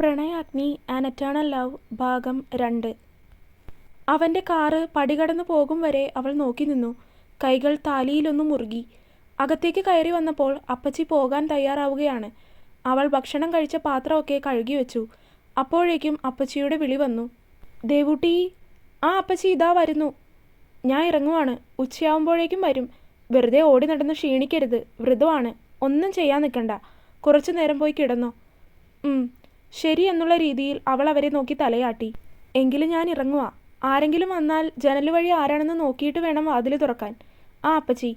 Pranayagni an eternal love ഭാഗം രണ്ട് അവന്റെ കാറ് പടികടന്നു പോകും വരെ അവൾ നോക്കി നിന്നു. കൈകൾ താലിയിലൊന്നു മുറുകി. അകത്തേക്ക് കയറി വന്നപ്പോൾ അപ്പച്ചി പോകാൻ തയ്യാറാവുകയാണ്. അവൾ ഭക്ഷണം കഴിച്ച പാത്രമൊക്കെ കഴുകി വെച്ചു അപ്പോഴേക്കും അപ്പച്ചിയുടെ വിളി വന്നു. ദേവൂട്ടി ആ അപ്പച്ചി ഇതാ വരുന്നു. ഞാൻ ഇറങ്ങുവാണ്. ഉച്ചയാവുമ്പോഴേക്കും വരും. വെറുതെ ഓടി നടന്ന് ക്ഷീണിക്കരുത്. വ്രതമാണ്. ഒന്നും ചെയ്യാൻ നിൽക്കണ്ട കുറച്ചു നേരം പോയി കിടന്നോ. ശരി എന്നുള്ള രീതിയിൽ അവൾ അവരെ നോക്കി തലയാട്ടി. എങ്കിലും ഞാൻ ഇറങ്ങുക ആരെങ്കിലും വന്നാൽ ജനൽ വഴി ആരാണെന്ന് നോക്കിയിട്ട് വേണം വാതിൽ തുറക്കാൻ. ആ അപ്പച്ചി.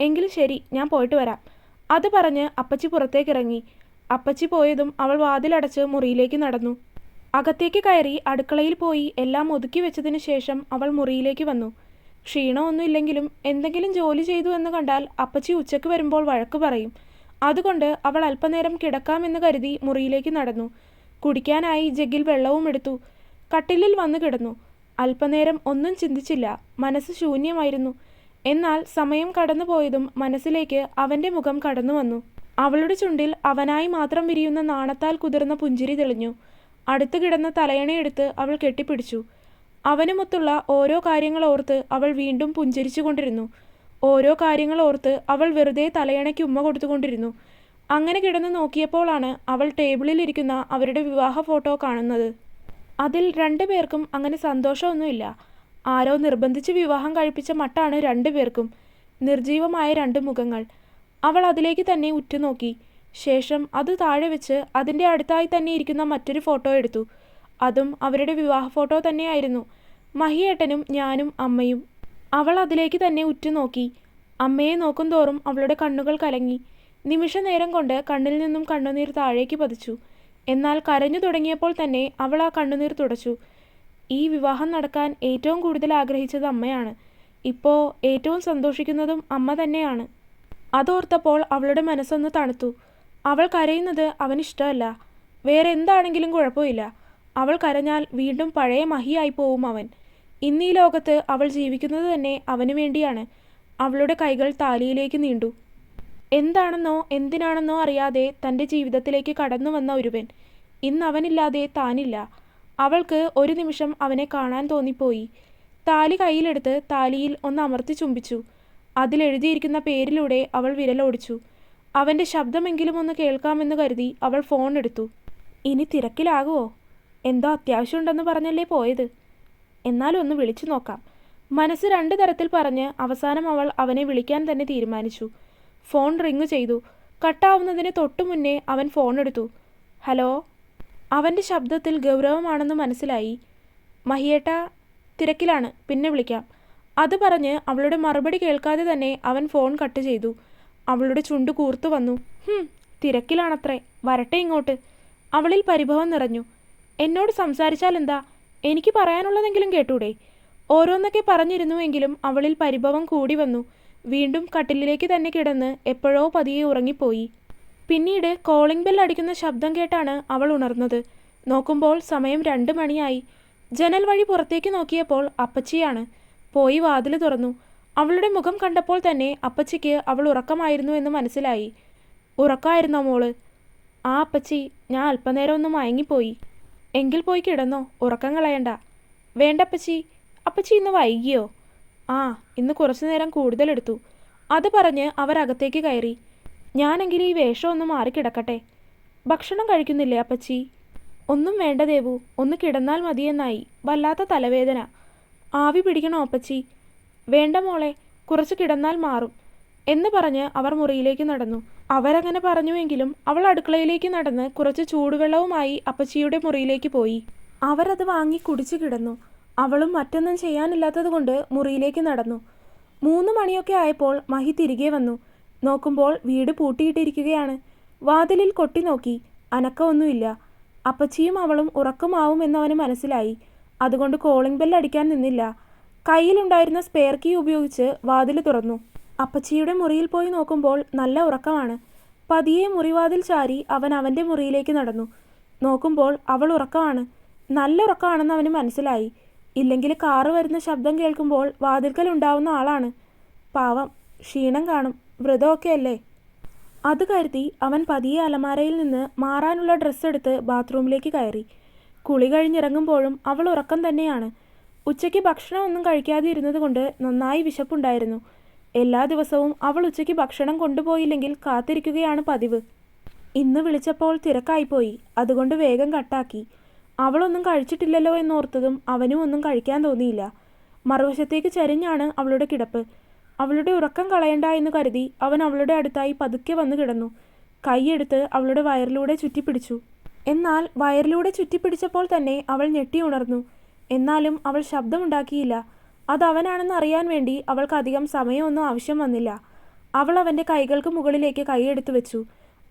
എങ്കിലും ശരി ഞാൻ പോയിട്ട് വരാം. അത് പറഞ്ഞ് അപ്പച്ചി പുറത്തേക്ക് ഇറങ്ങി അപ്പച്ചി പോയതും അവൾ വാതിലടച്ച് മുറിയിലേക്ക് നടന്നു. അകത്തേക്ക് കയറി അടുക്കളയിൽ പോയി എല്ലാം ഒതുക്കി വെച്ചതിനു ശേഷം അവൾ മുറിയിലേക്ക് വന്നു. ക്ഷീണമൊന്നുമില്ലെങ്കിലും എന്തെങ്കിലും ജോലി ചെയ്തു എന്ന് കണ്ടാൽ അപ്പച്ചി ഉച്ചയ്ക്ക് വരുമ്പോൾ വഴക്ക് പറയും. അതുകൊണ്ട് അവൾ അല്പനേരം കിടക്കാമെന്ന് കരുതി മുറിയിലേക്ക് നടന്നു. കുടിക്കാനായി ജഗ്ഗിൽ വെള്ളവും എടുത്തു. കട്ടിലിൽ വന്നു കിടന്നു. അല്പനേരം ഒന്നും ചിന്തിച്ചില്ല. മനസ്സ് ശൂന്യമായിരുന്നു. എന്നാൽ സമയം കടന്നുപോയതും മനസ്സിലേക്ക് അവന്റെ മുഖം കടന്നു വന്നു അവളുടെ ചുണ്ടിൽ അവനായി മാത്രം വിരിയുന്ന നാണത്താൽ കുതിർന്ന പുഞ്ചിരി തെളിഞ്ഞു. അടുത്തു കിടന്ന തലയണയെടുത്ത് അവൾ കെട്ടിപ്പിടിച്ചു. അവനുമൊത്തുള്ള ഓരോ കാര്യങ്ങളോർത്ത് അവൾ വീണ്ടും പുഞ്ചിരിച്ചുകൊണ്ടിരുന്നു. ഓരോ കാര്യങ്ങളോർത്ത് അവൾ വെറുതെ തലയണയ്ക്ക് ഉമ്മ കൊടുത്തുകൊണ്ടിരുന്നു. അങ്ങനെ കിടന്നു നോക്കിയപ്പോഴാണ് അവൾ ടേബിളിൽ ഇരിക്കുന്ന അവരുടെ വിവാഹ ഫോട്ടോ കാണുന്നത്. അതിൽ രണ്ടു പേർക്കും അങ്ങനെ സന്തോഷമൊന്നുമില്ല. ആരോ നിർബന്ധിച്ച് വിവാഹം കഴിപ്പിച്ച മട്ടാണ് രണ്ടുപേർക്കും നിർജീവമായ രണ്ട് മുഖങ്ങൾ. അവൾ അതിലേക്ക് തന്നെ ഉറ്റുനോക്കി. ശേഷം അത് താഴെ വെച്ച് അതിന്റെ അടുത്തായി തന്നെ ഇരിക്കുന്ന മറ്റൊരു ഫോട്ടോ എടുത്തു. അതും അവരുടെ വിവാഹ ഫോട്ടോ തന്നെയായിരുന്നു. മഹിയേട്ടനും ഞാനും അമ്മയും. അവൾ അതിലേക്ക് തന്നെ ഉറ്റുനോക്കി. അമ്മയെ നോക്കും തോറും അവളുടെ കണ്ണുകൾ കലങ്ങി. നിമിഷനേരം കൊണ്ട് കണ്ണിൽ നിന്നും കണ്ണുനീർ താഴേക്ക് പതിച്ചു. എന്നാൽ കരഞ്ഞു തുടങ്ങിയപ്പോൾ തന്നെ അവൾ ആ കണ്ണുനീർ തുടച്ചു. ഈ വിവാഹം നടക്കാൻ ഏറ്റവും കൂടുതൽ ആഗ്രഹിച്ചത് അമ്മയാണ്. ഇപ്പോൾ ഏറ്റവും സന്തോഷിക്കുന്നതും അമ്മ തന്നെയാണ്. അതോർത്തപ്പോൾ അവളുടെ മനസ്സൊന്ന് തണുത്തു. അവൾ കരയുന്നത് അവനിഷ്ടമല്ല. വേറെ എന്താണെങ്കിലും കുഴപ്പമില്ല. അവൾ കരഞ്ഞാൽ വീണ്ടും പഴയ മഹിയായി പോവും അവൻ. ഇന്നീ ലോകത്ത് അവൾ ജീവിക്കുന്നത് തന്നെ അവനു വേണ്ടിയാണ്. അവളുടെ കൈകൾ താലിയിലേക്ക് നീണ്ടു. എന്താണെന്നോ എന്തിനാണെന്നോ അറിയാതെ തന്റെ ജീവിതത്തിലേക്ക് കടന്നു വന്ന ഒരുവൻ. ഇന്ന് അവനില്ലാതെ താനില്ല. അവൾക്ക് ഒരു നിമിഷം അവനെ കാണാൻ തോന്നിപ്പോയി. താലി കയ്യിലെടുത്ത് താലിയിൽ ഒന്ന് അമർത്തി ചുംബിച്ചു. അതിലെഴുതിയിരിക്കുന്ന പേരിലൂടെ അവൾ വിരലോടിച്ചു. അവന്റെ ശബ്ദമെങ്കിലും ഒന്ന് കേൾക്കാമെന്ന് കരുതി അവൾ ഫോൺ എടുത്തു. ഇനി തിരക്കിലാകുമോ എന്തോ അത്യാവശ്യമുണ്ടെന്ന് പറഞ്ഞല്ലേ പോയത്. എന്നാലും ഒന്ന് വിളിച്ചു നോക്കാം. മനസ്സ് രണ്ട് തരത്തിൽ പറഞ്ഞ് അവസാനം അവൾ അവനെ വിളിക്കാൻ തന്നെ തീരുമാനിച്ചു. ഫോൺ റിങ് ചെയ്തു. കട്ടാവുന്നതിന് തൊട്ടു മുന്നേ അവൻ ഫോൺ എടുത്തു ഹലോ. അവന്റെ ശബ്ദത്തിൽ ഗൗരവമാണെന്ന് മനസ്സിലായി. മഹിയേട്ട തിരക്കിലാണ്. പിന്നെ വിളിക്കാം. അത് പറഞ്ഞ് അവളുടെ മറുപടി കേൾക്കാതെ തന്നെ അവൻ ഫോൺ കട്ട് ചെയ്തു. അവളുടെ ചുണ്ട് കൂർത്തു വന്നു. തിരക്കിലാണത്രേ. വരട്ടെ ഇങ്ങോട്ട്. അവളിൽ പരിഭവം നിറഞ്ഞു. എന്നോട് സംസാരിച്ചാലെന്താ? എനിക്ക് പറയാനുള്ളതെങ്കിലും കേട്ടൂടെ? ഓരോന്നൊക്കെ പറഞ്ഞിരുന്നുവെങ്കിലും അവളിൽ പരിഭവം കൂടി വന്നു. വീണ്ടും കട്ടിലിലേക്ക് തന്നെ കിടന്ന് എപ്പോഴോ പതിയെ ഉറങ്ങിപ്പോയി. പിന്നീട് കോളിംഗ് ബെൽ അടിക്കുന്ന ശബ്ദം കേട്ടാണ് അവൾ ഉണർന്നത്. നോക്കുമ്പോൾ സമയം രണ്ട് മണിയായി. ജനൽ വഴി പുറത്തേക്ക് നോക്കിയപ്പോൾ അപ്പച്ചിയാണ്. പോയി വാതിൽ തുറന്നു. അവളുടെ മുഖം കണ്ടപ്പോൾ തന്നെ അപ്പച്ചിക്ക് അവൾ ഉറക്കമായിരുന്നു എന്ന് മനസ്സിലായി. ഉറക്കായിരുന്നു മോൾ? ആ അപ്പച്ചി ഞാൻ അല്പനേരം ഒന്ന് മയങ്ങിപ്പോയി. എങ്കിൽ പോയി കിടന്നോ. ഉറക്കം കളയണ്ട. വേണ്ടപ്പച്ചി. അപ്പച്ചി ഇന്ന് വൈകിയോ? ആ ഇന്ന് കുറച്ചു നേരം കൂടുതലെടുത്തു. അത് പറഞ്ഞ് അവർ അകത്തേക്ക് കയറി. ഞാനെങ്കിൽ ഈ വേഷം ഒന്ന് മാറിക്കിടക്കട്ടെ. ഭക്ഷണം കഴിക്കുന്നില്ലേ അപ്പച്ചി? ഒന്നും വേണ്ട ദേവു ഒന്ന് കിടന്നാൽ മതിയെന്നായി. വല്ലാത്ത തലവേദന. ആവി പിടിക്കണോ അപ്പച്ചി? വേണ്ട മോളെ. കുറച്ച് കിടന്നാൽ മാറും. എന്ന് പറഞ്ഞ് അവർ മുറിയിലേക്ക് നടന്നു. അവരങ്ങനെ പറഞ്ഞുവെങ്കിലും അവൾ അടുക്കളയിലേക്ക് നടന്ന് കുറച്ച് ചൂടുവെള്ളവുമായി അപ്പച്ചിയുടെ മുറിയിലേക്ക് പോയി. അവരത് വാങ്ങി കുടിച്ചു കിടന്നു. അവളും മറ്റൊന്നും ചെയ്യാനില്ലാത്തതുകൊണ്ട് മുറിയിലേക്ക് നടന്നു. മൂന്ന് മണിയൊക്കെ ആയപ്പോൾ മഹി തിരികെ വന്നു. നോക്കുമ്പോൾ വീട് പൂട്ടിയിട്ടിരിക്കുകയാണ്. വാതിലിൽ കൊട്ടി നോക്കി അനക്കമൊന്നുമില്ല. അപ്പച്ചിയും അവളും ഉറക്കമാവും എന്നവന് മനസ്സിലായി. അതുകൊണ്ട് കോളിംഗ് ബെൽ അടിക്കാൻ നിന്നില്ല. കയ്യിലുണ്ടായിരുന്ന സ്പെയർ കീ ഉപയോഗിച്ച് വാതിൽ തുറന്നു. അപ്പച്ചിയുടെ മുറിയിൽ പോയി നോക്കുമ്പോൾ നല്ല ഉറക്കമാണ്. പതിയെ മുറിവാതിൽ ചാരി അവൻ അവന്റെ മുറിയിലേക്ക് നടന്നു. നോക്കുമ്പോൾ അവൾ ഉറക്കമാണ്. നല്ല ഉറക്കമാണെന്ന് അവന് മനസ്സിലായി. ഇല്ലെങ്കിൽ കാറ് വരുന്ന ശബ്ദം കേൾക്കുമ്പോൾ വാതിൽക്കൽ ഉണ്ടാവുന്ന ആളാണ്. പാവം ക്ഷീണം കാണും. വ്രതമൊക്കെയല്ലേ. അത് കരുതി അവൻ പതിയെ അലമാരയിൽ നിന്ന് മാറാനുള്ള ഡ്രസ്സ് എടുത്ത് ബാത്റൂമിലേക്ക് കയറി കുളി കഴിഞ്ഞിറങ്ങുമ്പോഴും അവൾ ഉറക്കം തന്നെയാണ് ഉച്ചയ്ക്ക് ഭക്ഷണമൊന്നും കഴിക്കാതെ ഇരുന്നത് കൊണ്ട് നന്നായി വിശപ്പുണ്ടായിരുന്നു എല്ലാ ദിവസവും അവൾ ഉച്ചയ്ക്ക് ഭക്ഷണം കൊണ്ടുപോയില്ലെങ്കിൽ കാത്തിരിക്കുകയാണ് പതിവ് ഇന്ന് വിളിച്ചപ്പോൾ തിരക്കായിപ്പോയി അതുകൊണ്ട് വേഗം കട്ടാക്കി അവളൊന്നും കഴിച്ചിട്ടില്ലല്ലോ എന്നോർത്തതും അവനും ഒന്നും കഴിക്കാൻ തോന്നിയില്ല. മറുവശത്തേക്ക് ചരിഞ്ഞാണ് അവളുടെ കിടപ്പ്. അവളുടെ ഉറക്കം കളയണ്ട എന്ന് കരുതി അവൻ അവളുടെ അടുത്തായി പതുക്കെ വന്നു കിടന്നു. കൈയെടുത്ത് അവളുടെ വയറിലൂടെ ചുറ്റിപ്പിടിച്ചു. എന്നാൽ വയറിലൂടെ ചുറ്റിപ്പിടിച്ചപ്പോൾ തന്നെ അവൾ ഞെട്ടി ഉണർന്നു. എന്നാലും അവൾ ശബ്ദമുണ്ടാക്കിയില്ല. അത് അവനാണെന്ന് അറിയാൻ വേണ്ടി അവൾക്ക് അധികം സമയമൊന്നും ആവശ്യം വന്നില്ല. അവൾ അവന്റെ കൈകൾക്ക് മുകളിലേക്ക് കൈയെടുത്തു വെച്ചു.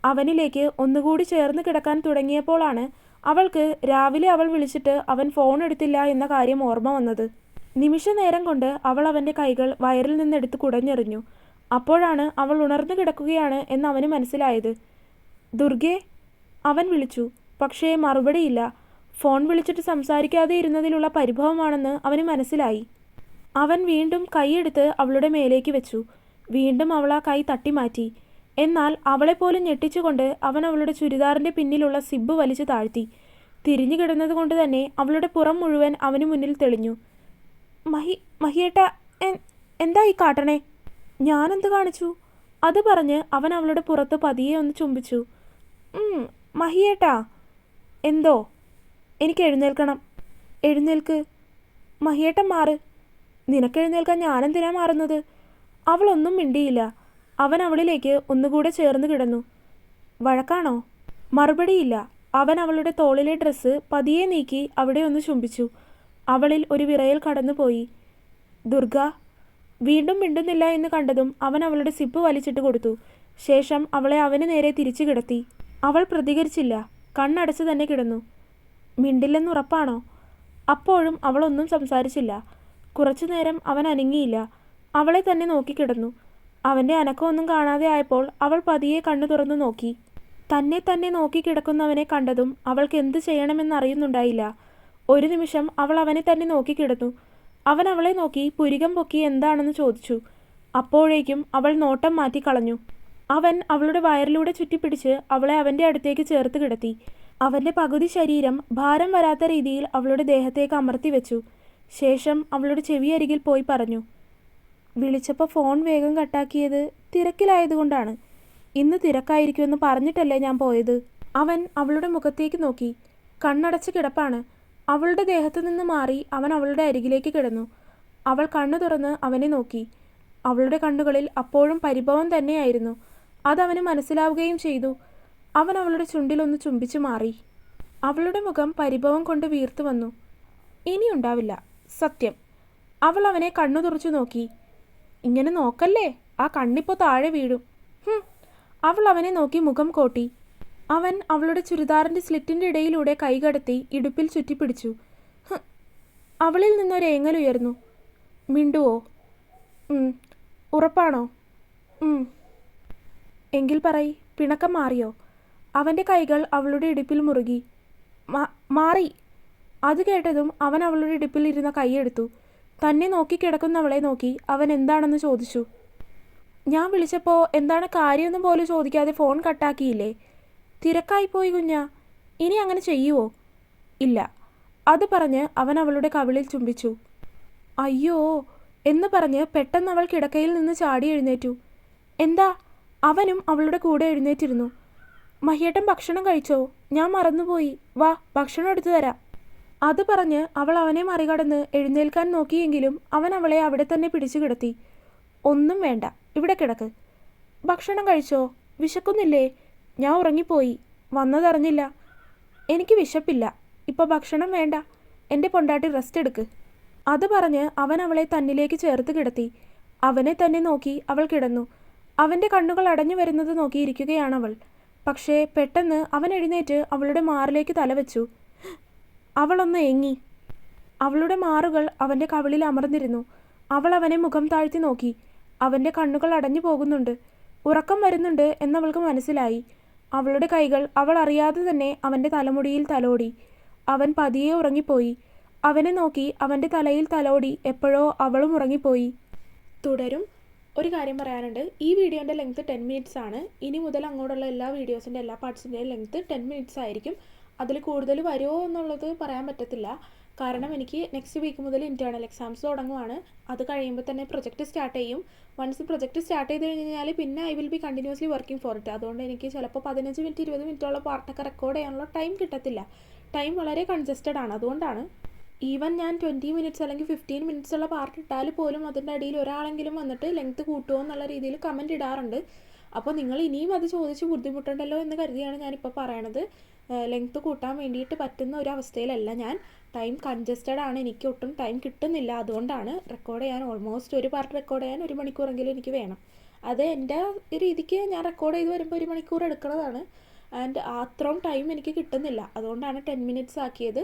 അവനിലേക്ക് ഒന്നുകൂടി ചേർന്ന് കിടക്കാൻ തുടങ്ങിയപ്പോഴാണ് അവൾക്ക് രാവിലെ അവൾ വിളിച്ചിട്ട് അവൻ ഫോൺ എടുത്തില്ല എന്ന കാര്യം ഓർമ്മ വന്നത്. നിമിഷ നേരം കൊണ്ട് അവൾ അവന്റെ കൈകൾ വയറിൽ നിന്നെടുത്ത് കുടഞ്ഞെറിഞ്ഞു. അപ്പോഴാണ് അവൾ ഉണർന്നു കിടക്കുകയാണ് എന്ന് അവന് മനസ്സിലായത്. ദുർഗേ അവൻ വിളിച്ചു. പക്ഷേ മറുപടിയില്ല ഫോൺ വിളിച്ചിട്ട് സംസാരിക്കാതെ ഇരുന്നതിലുള്ള പരിഭവമാണെന്ന് അവന് മനസ്സിലായി. അവൻ വീണ്ടും കൈയെടുത്ത് അവളുടെ മേലേക്ക് വെച്ചു. വീണ്ടും അവൾ ആ കൈ തട്ടിമാറ്റി. എന്നാൽ അവളെപ്പോലും ഞെട്ടിച്ചുകൊണ്ട് അവൻ അവളുടെ ചുരിദാറിന്റെ പിന്നിലുള്ള സിബ് വലിച്ചു താഴ്ത്തി. തിരിഞ്ഞു കിടന്നതുകൊണ്ട് തന്നെ അവളുടെ പുറം മുഴുവൻ അവന് മുന്നിൽ തെളിഞ്ഞു. മഹി മഹിയേട്ട എന്താ ഈ കാട്ടണേ? ഞാനെന്ത് കാണിച്ചു? അത് പറഞ്ഞ് അവൻ അവളുടെ പുറത്ത് പതിയെ ഒന്ന് ചുംബിച്ചു. "ഉം, മഹിയേട്ടാ. എന്തോ? എനിക്ക് എഴുന്നേൽക്കണം. എഴുന്നേൽക്ക്. മഹിയേട്ടൻ മാറ്. നിനക്ക് എഴുന്നേൽക്കാൻ ഞാനെന്തിനാ മാറുന്നത്? അവളൊന്നും മിണ്ടിയില്ല. അവൻ അവളിലേക്ക് ഒന്നുകൂടെ ചേർന്ന് കിടന്നു. വഴക്കാണോ? മറുപടിയില്ല. അവൻ അവളുടെ തോളിലെ ഡ്രസ്സ് പതിയെ നീക്കി അവിടെ ഒന്ന് ചുംബിച്ചു. അവളിൽ ഒരു വിറയൽ കടന്നുപോയി. ദുർഗ വീണ്ടും മിണ്ടുന്നില്ല എന്ന് കണ്ടതും അവൻ അവളുടെ സിപ്പ് വലിച്ചിട്ട് കൊടുത്തു. ശേഷം അവളെ അവന് നേരെ തിരിച്ചു കിടത്തി. അവൾ പ്രതികരിച്ചില്ല. കണ്ണടച്ച് തന്നെ കിടന്നു. മിണ്ടില്ലെന്നുറപ്പാണോ അപ്പോഴും അവളൊന്നും സംസാരിച്ചില്ല. കുറച്ചു നേരം അവൻ അനങ്ങിയില്ല. അവളെ തന്നെ നോക്കിക്കിടന്നു അവന്റെ അനക്കമൊന്നും കാണാതെ ആയപ്പോൾ അവൾ പതിയെ കണ്ണു തുറന്നു നോക്കി. തന്നെ തന്നെ നോക്കി നോക്കിക്കിടക്കുന്നവനെ കണ്ടതും അവൾക്ക് എന്ത് ചെയ്യണമെന്നറിയുന്നുണ്ടായില്ല. ഒരു നിമിഷം അവൾ അവനെ തന്നെ നോക്കി കിടന്നു. അവൻ അവളെ നോക്കി പുരികം പൊക്കി എന്താണെന്ന് ചോദിച്ചു. അപ്പോഴേക്കും അവൾ നോട്ടം മാറ്റി കളഞ്ഞു. അവൻ അവളുടെ വയറിലൂടെ ചുറ്റിപ്പിടിച്ച് അവളെ അവന്റെ അടുത്തേക്ക് ചേർത്ത് കിടത്തി. അവന്റെ പകുതി ശരീരം ഭാരം വരാത്ത രീതിയിൽ അവളുടെ ദേഹത്തേക്ക് അമർത്തി വെച്ചു. ശേഷം അവളുടെ ചെവിയരികിൽ പോയി പറഞ്ഞു. വിളിച്ചപ്പോൾ ഫോൺ വേഗം കട്ടാക്കിയത് തിരക്കിലായതുകൊണ്ടാണ്. ഇന്ന് തിരക്കായിരിക്കുമെന്ന് പറഞ്ഞിട്ടല്ലേ ഞാൻ പോയത്? അവൻ അവളുടെ മുഖത്തേക്ക് നോക്കി. കണ്ണടച്ച് കിടപ്പാണ്. അവളുടെ ദേഹത്തു നിന്ന് മാറി അവൻ അവളുടെ അരികിലേക്ക് കിടന്നു. അവൾ കണ്ണു തുറന്ന് അവനെ നോക്കി. അവളുടെ കണ്ണുകളിൽ അപ്പോഴും പരിഭവം തന്നെയായിരുന്നു. അതവന് മനസ്സിലാവുകയും ചെയ്തു. അവൻ അവളുടെ ചുണ്ടിലൊന്ന് ചുംബിച്ചു മാറി. അവളുടെ മുഖം പരിഭവം കൊണ്ട് വീർത്തു വന്നു. ഇനിയുണ്ടാവില്ല സത്യം. അവൾ അവനെ കണ്ണു തുറച്ചു നോക്കി. ഇങ്ങനെ നോക്കല്ലേ? ആ കണ്ണിപ്പോ താഴെ വീഴും. അവൾ അവനെ നോക്കി മുഖം കോട്ടി. അവൻ അവളുടെ ചുരിദാറിന്റെ സ്ലിറ്റിന്റെ ഇടയിലൂടെ കൈകടത്തി ഇടുപ്പിൽ ചുറ്റിപ്പിടിച്ചു. അവളിൽ നിന്നൊരു ഏങ്ങലുയർന്നു മിണ്ടുവോ? ഉറപ്പാണോ. എങ്കിൽ പറയി പിണക്കം മാറിയോ? അവന്റെ കൈകൾ അവളുടെ ഇടുപ്പിൽ മുറുകി. മാറി. അത് കേട്ടതും അവൻ അവളുടെ ഇടുപ്പിൽ ഇരുന്ന കൈയെടുത്തു തന്നെ നോക്കി കിടക്കുന്നവളെ നോക്കി അവൻ എന്താണെന്ന് ചോദിച്ചു. ഞാൻ വിളിച്ചപ്പോൾ എന്താണ് കാര്യമെന്ന് പോലും ചോദിക്കാതെ ഫോൺ കട്ടാക്കിയില്ലേ? തിരക്കായിപ്പോയി കുഞ്ഞ. ഇനി അങ്ങനെ ചെയ്യുവോ? ഇല്ല. അത് പറഞ്ഞ് അവൻ അവളുടെ കവിളിൽ ചുംബിച്ചു. അയ്യോ എന്ന് പറഞ്ഞ് പെട്ടെന്ന് അവൾ കിടക്കയിൽ നിന്ന് ചാടി എഴുന്നേറ്റു. എന്താ? അവനും അവളുടെ കൂടെ എഴുന്നേറ്റിരുന്നു. മഹിയേട്ടൻ ഭക്ഷണം കഴിച്ചോ? ഞാൻ മറന്നുപോയി. വാ ഭക്ഷണം എടുത്തു തരാം. അത് പറഞ്ഞ് അവൾ അവനെ മറികടന്ന് എഴുന്നേൽക്കാൻ നോക്കിയെങ്കിലും അവൻ അവളെ അവിടെ തന്നെ പിടിച്ചു കിടത്തി. ഒന്നും വേണ്ട ഇവിടെ കിടക്ക്. ഭക്ഷണം കഴിച്ചോ? വിശക്കുന്നില്ലേ? ഞാൻ ഉറങ്ങിപ്പോയി. വന്നതറിഞ്ഞില്ല. എനിക്ക് വിശപ്പില്ല. ഇപ്പോൾ ഭക്ഷണം വേണ്ട. എന്റെ പൊണ്ടാട്ടി റെസ്റ്റ് എടുക്ക്. അത് പറഞ്ഞ് അവൻ അവളെ തന്നിലേക്ക് ചേർത്ത് കിടത്തി. അവനെ തന്നെ നോക്കി അവൾ കിടന്നു. അവന്റെ കണ്ണുകൾ അടഞ്ഞു വരുന്നത് നോക്കിയിരിക്കുകയാണവൾ പക്ഷേ പെട്ടെന്ന് അവൻ എഴുന്നേറ്റ് അവളുടെ മാറിലേക്ക് തലവെച്ചു. അവളൊന്ന് ഏങ്ങി. അവളുടെ മാറുകൾ അവന്റെ കവിളിൽ അമർന്നിരുന്നു. അവൾ അവനെ മുഖം താഴ്ത്തി നോക്കി. അവന്റെ കണ്ണുകൾ അടഞ്ഞു പോകുന്നുണ്ട്. ഉറക്കം വരുന്നുണ്ട് എന്നവൾക്ക് മനസ്സിലായി. അവളുടെ കൈകൾ അവൾ അറിയാതെ തന്നെ അവന്റെ തലമുടിയിൽ തലോടി. അവൻ പതിയെ ഉറങ്ങിപ്പോയി. അവനെ നോക്കി അവന്റെ തലയിൽ തലോടി എപ്പോഴോ അവളും ഉറങ്ങിപ്പോയി. തുടരും. ഒരു കാര്യം പറയാനുണ്ട്. ഈ വീഡിയോന്റെ ലെങ്ത് ടെൻ മിനിറ്റ്സ് ആണ്. ഇനി മുതൽ അങ്ങോട്ടുള്ള എല്ലാ വീഡിയോസിന്റെ എല്ലാ പാർട്സിന്റെയും ലെങ്ത് ടെൻ മിനിറ്റ്സ് ആയിരിക്കും. അതിൽ കൂടുതൽ വരുമോ എന്നുള്ളത് പറയാൻ പറ്റത്തില്ല. കാരണം എനിക്ക് നെക്സ്റ്റ് വീക്ക് മുതൽ ഇന്റേർണൽ എക്സാംസ് തുടങ്ങുവാണ്. അത് കഴിയുമ്പോൾ തന്നെ പ്രൊജക്റ്റ് സ്റ്റാർട്ട് ചെയ്യും. വൺസ് പ്രൊജക്റ്റ് സ്റ്റാർട്ട് ചെയ്ത് കഴിഞ്ഞ് കഴിഞ്ഞാൽ പിന്നെ I will be continuously working for it അതുകൊണ്ട് എനിക്ക് ചിലപ്പോൾ പതിനഞ്ച് മിനിറ്റ് ഇരുപത് മിനിറ്റോളം പാർട്ടൊക്കെ റെക്കോർഡ് ചെയ്യാനുള്ള ടൈം കിട്ടത്തില്ല. ടൈം വളരെ കൺജസ്റ്റഡ് ആണ്. അതുകൊണ്ടാണ് ഈവൻ ഞാൻ ട്വന്റി മിനിറ്റ്സ് അല്ലെങ്കിൽ ഫിഫ്റ്റീൻ മിനിറ്റ്സ് ഉള്ള പാർട്ട് ഇട്ടാൽ പോലും അതിന്റെ അടിയിൽ ഒരാളെങ്കിലും വന്നിട്ട് ലെങ്ത് കൂട്ടുമോ എന്നുള്ള രീതിയിൽ കമന്റ് ഇടാറുണ്ട്. അപ്പോൾ നിങ്ങൾ ഇനിയും അത് ചോദിച്ച് ബുദ്ധിമുട്ടുണ്ടല്ലോ എന്ന് കരുതിയാണ് ഞാനിപ്പോൾ പറയണത്. ലെങ്ത് കൂട്ടാൻ വേണ്ടിയിട്ട് പറ്റുന്ന ഒരു അവസ്ഥയിലല്ല ഞാൻ. ടൈം കൺജസ്റ്റഡ് ആണ്. എനിക്ക് ഒട്ടും ടൈം കിട്ടുന്നില്ല. അതുകൊണ്ടാണ് റെക്കോർഡ് ചെയ്യാൻ ഓൾമോസ്റ്റ് ഒരു പാർട്ട് റെക്കോർഡ് ചെയ്യാൻ ഒരു മണിക്കൂറെങ്കിലും എനിക്ക് വേണം. അത് എന്റെ രീതിക്ക് ഞാൻ റെക്കോർഡ് ചെയ്ത് വരുമ്പോൾ ഒരു മണിക്കൂർ എടുക്കുന്നതാണ്. ആൻഡ് അത്രയും ടൈം എനിക്ക് കിട്ടുന്നില്ല. അതുകൊണ്ടാണ് ടെൻ മിനിറ്റ്സ് ആക്കിയത്.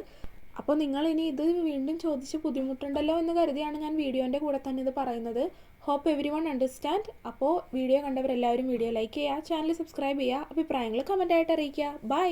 അപ്പോൾ നിങ്ങൾ ഇനി ഇത് വീണ്ടും ചോദിച്ച് ബുദ്ധിമുട്ടുണ്ടല്ലോ എന്ന് കരുതിയാണ് ഞാൻ വീഡിയോന്റെ കൂടെ തന്നെ ഇത് പറയുന്നത്. ഹോപ്പ് എവരി വൺ അണ്ടർസ്റ്റാൻഡ് അപ്പോൾ വീഡിയോ കണ്ടവരെല്ലാവരും വീഡിയോ ലൈക്ക് ചെയ്യുക ചാനൽ സബ്സ്ക്രൈബ് ചെയ്യുക അഭിപ്രായങ്ങൾ കമന്റായിട്ട് അറിയിക്കുക. ബൈ